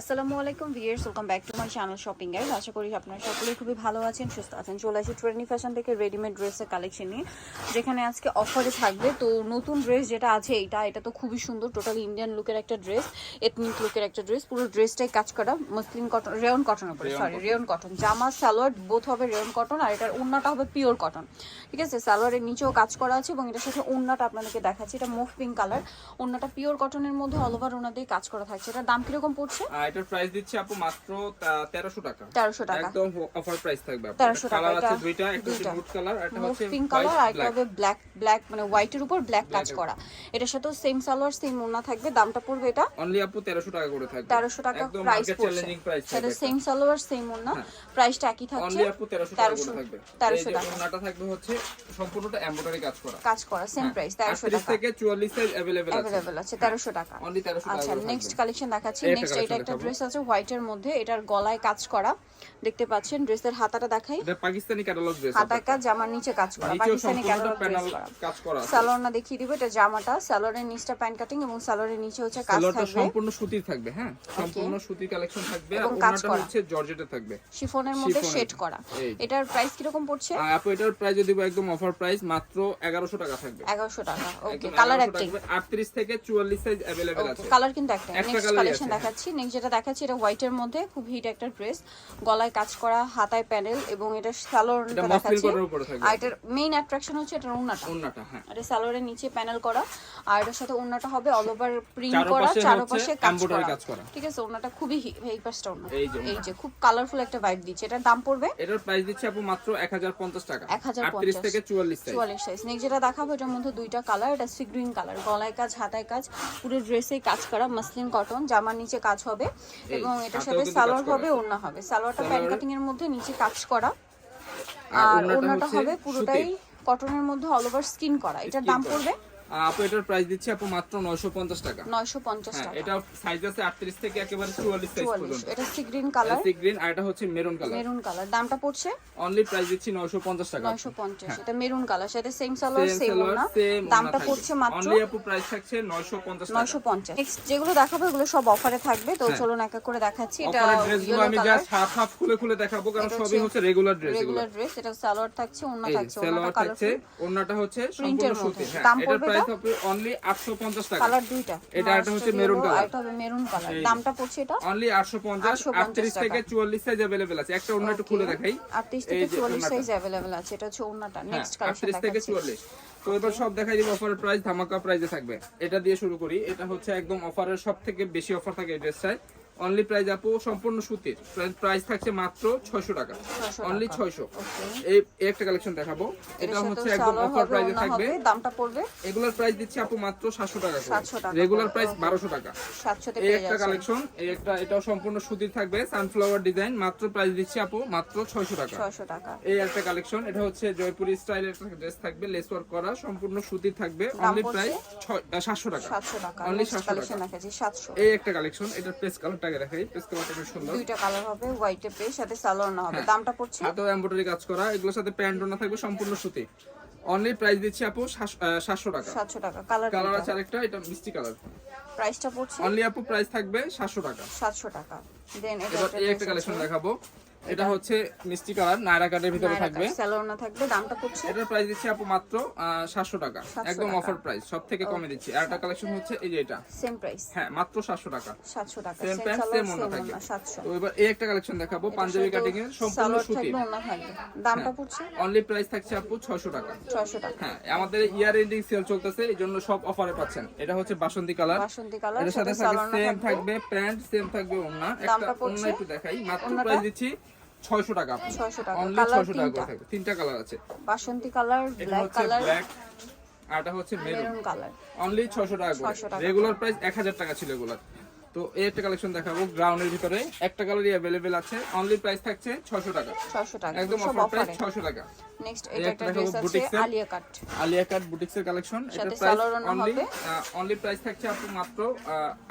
আসসালামু আলাইকুম viewers welcome back to my channel shopping guys আশা করি আপনারা সকলেই খুবই ভালো আছেন সুস্থ আছেন। চলে আসি ট্রেনি ফ্যাশন থেকে রেডিমেড ড্রেসের কালেকশন নিয়ে যেখানে আজকে অফারে থাকবে। তো নতুন ড্রেস যেটা আছে এটা এটা তো খুবই সুন্দর টোটাল ইন্ডিয়ান লুকের একটা ড্রেস এথনিক লুকের একটা ড্রেস পুরো ড্রেসটাই কাজ করা মসলিন কটন রেয়ন কটন উপরে সরি রেয়ন কটন জামা সালোয়ার বোথ হবে রেয়ন কটন আর এটার ওড়নাটা হবে পিওর কটন ঠিক আছে? সালোয়ারের নিচেও কাজ করা আছে এবং এটার সাথে ওড়নাটা আপনাদেরকে দেখাচ্ছি। এটা মুভ পিঙ্ক কালার ওড়নাটা পিওর কটনের মধ্যে অল ওভার দিয়ে কাজ করা থাকছে। এটার দাম কীরকম পড়ছে? এটার প্রাইস দিচ্ছি আপু মাত্র তেরোশো টাকা তেরোশো টাকা একদম অফার প্রাইস থাকবে আপনার। 1300 টাকা, কালার আছে এটা দুইটা একটা হচ্ছে দুইটা। মুড কালার একটা মুভ হচ্ছে পিঙ্ক হোয়াইট কালার আর একটা ব্ল্যাক হবে ব্ল্যাক ব্ল্যাক মানে হোয়াইটের উপর ব্ল্যাক কাজ করা এটার সাথেও সেম সালোয়ার সেম ওড়না থাকবে দামটা পড়বে এটা অনলি আপু 1300 টাকা করে থাকবে তেরোশো টাকা একদম প্রাইস মার্কেট পড়ছে চ্যালেঞ্জিং প্রাইস সেটা থাকবে সেম সালোয়ার সেম ওড়না প্রাইসটা একই থাকছে অনলি আপু 1300 টাকা করে 1300 থাকবে এই 1300 যে টাকা ওন্নাটা থাকবে হচ্ছে সম্পূর্ণটা এমব্রয়ডারি কাজ করা কাজ করা সেম প্রাইস তেরোশো 38 টাকা থেকে 44 সাইজ अवेलेबल আছে অ্যাভেলেবেল আছে তেরোশো টাকা অনলি 1300 টাকা আচ্ছা করে নেক্সট থাকবে। কালেকশন দেখাচ্ছি এই একটা নেক্সট এটা collection একটা দেখাবো। ড্রেস আছে হোয়াইটের মধ্যে এটার গলায় কাজ করা দেখতে পাচ্ছেন ড্রেসের হাতাটা দেখাই এটা পাকিস্তানি ক্যাটালগ ড্রেস হাতায় কাজ জামার নিচে কাজ করা নিচেও পাকিস্তানি সম্পূর্ণটা ক্যাটালগ প্যানেল ড্রেস করা কাজ করা আছে সালোয়ার না দেখিয়ে দিব এটা জামাটা সালোয়ারের নিচটা প্যান্ট কাটিং এবং সালোয়ারের নিচে হচ্ছে কাজ সালোয়ারটা থাকবে সম্পূর্ণ সুতির থাকবে হ্যাঁ সম্পূর্ণ সুতির কালেকশন থাকবে আর এবং কাজ ওন্নাটা করা। হচ্ছে জর্জেটে থাকবে শিফনের মধ্যে শিফনের। শেড করা এই। এটার প্রাইস কিরকম পড়ছে আর আপু এটার প্রাইস দিব একদম অফার প্রাইস মাত্র 1100 টাকা থাকবে এগারোশো টাকা ওকে একদম কালার 1100 একটাই থাকবে, 38 থেকে 44 সাইজ अवेलेबल আছে কালার কিন্তু একটা একটা নেক্সট colour-ই কালেকশন আছে। দেখাচ্ছি নেক্সট যেটা দেখাচ্ছি এটা হোয়াইটের মধ্যে খুব হিট একটা ড্রেস গলায় কাজ করা হাতায় প্যানেল এবং এটা এটা সালোয়ারটা দেখাচ্ছি। আর এটার মেইন অ্যাট্রাকশন হচ্ছে এটার ওড়নাটা। ওন্নাটা হ্যাঁ। এটা সালোয়ারের নিচে প্যানেল করা। আর এটার সাথে ওড়নাটা হবে অল ওভার প্রিন্ট করা চারপাশে কাজ করা। ঠিক আছে ওড়নাটা খুবই এই পাশটা ওড়না। এই যে খুব কালারফুল একটা ভাইব দিচ্ছে। এটার দাম পড়বে? এটার প্রাইস দিচ্ছি আপু মাত্র 1050 টাকা। 1050 38 থেকে 44 সাইজ চুয়াল্লিশ সাইজ নেক্সট যেটা দেখাবো এটার মধ্যে দুইটা কালার এটা সি গ্রিন কালার গলায় কাজ হাতায় কাজ পুরো ড্রেসে কাজ করা। মাসলিন কটন জামার নিচে কাজ হবে। এবং এটার সাথে সালোয়ার হবে ওড়না হবে। সালোয়ারটা প্যান্ট কাটিং এর মধ্যে নিচে কাজ করা। আর ওড়নাটা হবে পুরোটাই কটনের মধ্যে অল ওভার স্কিন করা। এটার দাম পড়বে আপু এটার প্রাইস দিচ্ছি আপু মাত্র 950 টাকা। নয়শো পঞ্চাশ হ্যাঁ টাকা। এটা সাইজ আছে 38 থেকে একেবারে 44 সাইজ পর্যন্ত। এটা sea green colour sea green আর এটা হচ্ছে মেরুন কালার মেরুন কালার দামটা পড়ছে? অনলি প্রাইস দিচ্ছি 950 টাকা নয়শো পঞ্চাশ। এটা মেরুন কালার সাথে সেম সালোয়ার সেম সেম দামটা পড়ছে মাত্র অনলি আপু প্রাইস থাকছে 950 টাকা। নয়শো পঞ্চাশ। নেক্সট যেগুলো দেখাবো এগুলো সব অফারে থাকবে। তো চলুন এক এক করে দেখাচ্ছি। এটা ড্রেসগুলো আমি জাস্ট হাফ হাফ খুলে খুলে দেখাবো কারণ সবই হচ্ছে রেগুলার ড্রেস রেগুলার ড্রেস এটা সালোয়ার থাকছে এই থাকছে থাকছে কালারফুল ওন্নাটা হচ্ছে সম্পূর্ণ সুতি হ্যাঁ দাম পড়বে প্রাইস এটা? হবে অনলি 850 টাকা কালার দুইটা এটা একটা হচ্ছে Master মেরুন yellow, কালার। আর এটা হবে মেরুন কালার এই। দামটা পড়ছে এটা অনলি 850 850 38 থেকে 44 সাইজ अवेलेबल আছে একটা ওন্না একটু খুলে দেখাই 38 এই থেকে যে 44 ওড়নাটা। সাইজ अवेलेबल আছে এটা হচ্ছে ওড়নাটা হ্যাঁ নেক্সট কালেকশন 38 থেকে দেখাচ্ছি 44 তো এবার সব দেখাই দিব অফারের প্রাইস ধামাকা প্রাইসে থাকবে এটা দিয়ে শুরু করি এটা হচ্ছে একদম অফারের সব থেকে বেশি অফার থাকে এই ড্রেসটায় অনলি প্রাইস আপু সম্পূর্ণ সুতির। প্রাইস থাকছে মাত্র 600 টাকা। অনলি 600 ওকে এই একটা কালেকশন দেখাবো। এটা হচ্ছে একদম অফার প্রাইসে থাকবে। দামটা পড়বে? এগুলোর প্রাইস দিচ্ছি আপু মাত্র 700 টাকা 700 টাকা রেগুলার প্রাইস 1200 টাকা। 700 তে এই একটা কালেকশন এই একটা এটাও সম্পূর্ণ সুতির থাকবে। সানফ্লাওয়ার ডিজাইন মাত্র প্রাইস দিচ্ছি আপু মাত্র 600 টাকা। 600 টাকা। এই একটা কালেকশন এটা হচ্ছে জয়পুরি স্টাইলের একটা ড্রেস থাকবে। লেস ওয়ার্ক করা সম্পূর্ণ সুতির থাকবে। অনলি প্রাইস 700 টাকা। 700 টাকা। অনলি নেক্সট 700 কালেকশন টাকা। 700 এই একটা কালেকশন এটা পেস কালারটাকে দেখাই পেস কালারটা বেশ সুন্দর। দুইটা কালার হবে হোয়াইটে পেয়ে সাথে সালোয়ার না হবে। দামটা পড়ছে? হাতেও এমব্রয়ডারি কাজ করা এগুলোর সাথে প্যান্ট না থাকবে সম্পূর্ণ সুতি। অনলি প্রাইস দিচ্ছি আপু 700 টাকা। 700 টাকা। কালার কালার আছে আরেকটা এটা মিষ্টি কালার প্রাইসটা পড়ছে? অনলি আপু প্রাইস থাকবে 700 টাকা। 700 টাকা। দেন এটা একটা কালেকশন দেখাবো। এটা হচ্ছে মিষ্টি কালার নায়রা কাটের ভিতরে থাকবে। সালোয়ার না থাকবে দামটা পড়ছে। এটার প্রাইস দিচ্ছি আপু মাত্র সাতশো টাকা। একদম অফার প্রাইস সব থেকে কমে দিচ্ছি। আর একটা কালেকশন হচ্ছে এই যে এটা। সেম প্রাইস হ্যাঁ মাত্র সাতশো টাকা। 700 টাকা। সেম প্যান্ট সেম ওনা থাকবে। 700 তো এবার এই একটা কালেকশন দেখাবো পাঞ্জাবি কাটিং এর সম্পূর্ণ সুতি দামটা পড়ছে? অনলি প্রাইস থাকছে আপু ছয়শো টাকা। 600 টাকা। হ্যাঁ আমাদের ইয়ার এন্ডিং সেল চলতেছে এই জন্য সব অফারে পাচ্ছেন। এটা হচ্ছে বাসন্তী কালার বাসন্তী কালারের সাথে সেম থাকবে প্যান্ট সেম থাকবে। ওনা একটা ওনা একটু দেখাই। মাত্র? প্রাইস দিচ্ছি ছয়শো টাকা 600 টাকা। অনলি কালার ছয়শো টাকা। করে থাকবে। তিনটা কালার আছে। বাসন্তী কালার ব্ল্যাক কালার ব্ল্যাক আর এটা হচ্ছে মেরুন কালার অনলি ছয়শো টাকা 600 টাকা। করে রেগুলার প্রাইস এক হাজার টাকা ছিল এগুলার। তো এই একটা কালেকশন দেখাবো গ্রাউন্ডের ভিতরে। একটা কালারই অ্যাভেলেবেল আছে। অনলি প্রাইস থাকছে ছয়শো টাকা। 600 টাকা। একদম অফার প্রাইস অফারে ছয়শো টাকা। নেক্সট এটা একটা ড্রেস আছে আলিয়া কাট আলিয়া কাট বুটিক্সের কালেকশন এটা প্রাইস অনলি অনলি প্রাইস থাকছে আপু মাত্র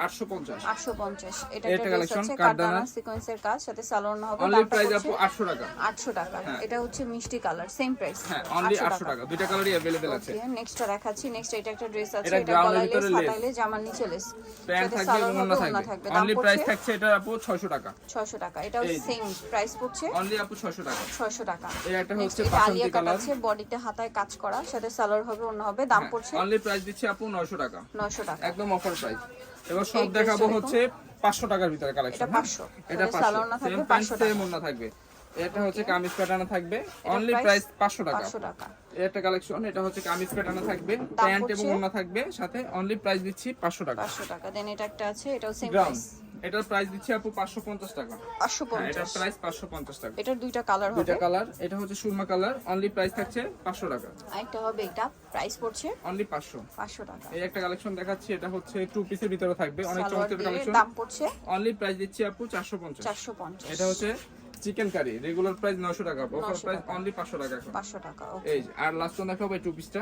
আটশো পঞ্চাশ। 850 এটা একটা কাঠদানা। কাঠদানা সিকোয়েন্সের কাজ। সাথে সালোয়ার না হবে অনলি প্রাইস আপু আটশো টাকা। 800 টাকা। এটা হচ্ছে মিষ্টি কালার সেম প্রাইস হ্যাঁ অনলি আটশো টাকা। দুইটা কালারই অ্যাভেলেবেল আছে। নেক্সটটা দেখাচ্ছি। নেক্সট এটা একটা ড্রেস আছে। এটা গলায় লেস হাতায় লেস জামার নিচে লেস প্যান্ট থাকবে ওড়না হবে ওড়না থাকবে। অনলি প্রাইস থাকছে এটা আপু 600 টাকা। 600 টাকা। এটাও সেম প্রাইস পড়ছে। অনলি আপু 600 টাকা। 600 টাকা। এই একটা হচ্ছে আলিয়া কাট আছে বডিতে হাতায় কাজ করা সাথে সালোয়ার হবে দাম পড়ছে। অনলি প্রাইস দিচ্ছি আপু 900 টাকা। 900 টাকা। একদম অফার প্রাইস এবার এই সব দেখাবো হচ্ছে 500 টাকার ভিতরে কালেকশন এটা 500 এটা পাঁচশো। না 500 থাকবে সেম প্যান্ট সেম ওন্না থাকবে। এটা হচ্ছে কামিজ প্যাটার্ন থাকবে। অনলি প্রাইস 500 টাকা। 500 টাকা। একটা কালেকশন এটা হচ্ছে কামিজ প্যাটার্ন থাকবে। প্যান্ট এবং? ওন্না থাকবে সাথে অনলি প্রাইস দিচ্ছি 500 টাকা। 500 টাকা। দেন এটা একটা আছে এটাও সেম প্রাইস এটার প্রাইস দিচ্ছি আপু 550 টাকা। হ্যাঁ, এটার 550 প্রাইস 550 টাকা। এটার দুইটা কালার হবে। দুইটা কালার এটা হচ্ছে সুরমা কালার অনলি প্রাইস থাকছে 500 টাকা। আরেকটা হবে এটা প্রাইস পড়ছে অনলি 500 500 টাকা। এই একটা কালেকশন দেখাচ্ছি এটা হচ্ছে টু পিসের ভিতরে থাকবে। অনেক চমৎকার কালেকশন দাম পড়ছে অনলি প্রাইস দিচ্ছি আপু 450 450 এটা হচ্ছে চিকেন কারি রেগুলার প্রাইস 900 টাকা অফার প্রাইস অনলি 500 টাকা 500 টাকা ওকে এই আর লাস্ট ওয়ান দেখাবো এই টু। পিসটা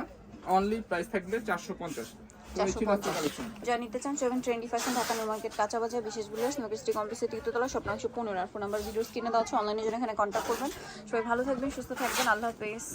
অনলি প্রাইস থাকবে 450 তো এই ছিল আজকের কালেকশন যা নিতে চান seven twenty fashion Dhaka new market কাঁচা বাজার বিশেষ বলে স্নোকিস্ট্রি কমপ্লেক্সের তৃতীয়তলা স্বপ্নাংশ পনেরো। আর ফোন নাম্বার ভিডিও স্ক্রিনে দেওয়া আছে অনলাইনে জন্য এখানে কন্ট্যাক্ট করবেন। সবাই ভালো থাকবেন সুস্থ থাকবেন। আল্লাহ হাফেজ।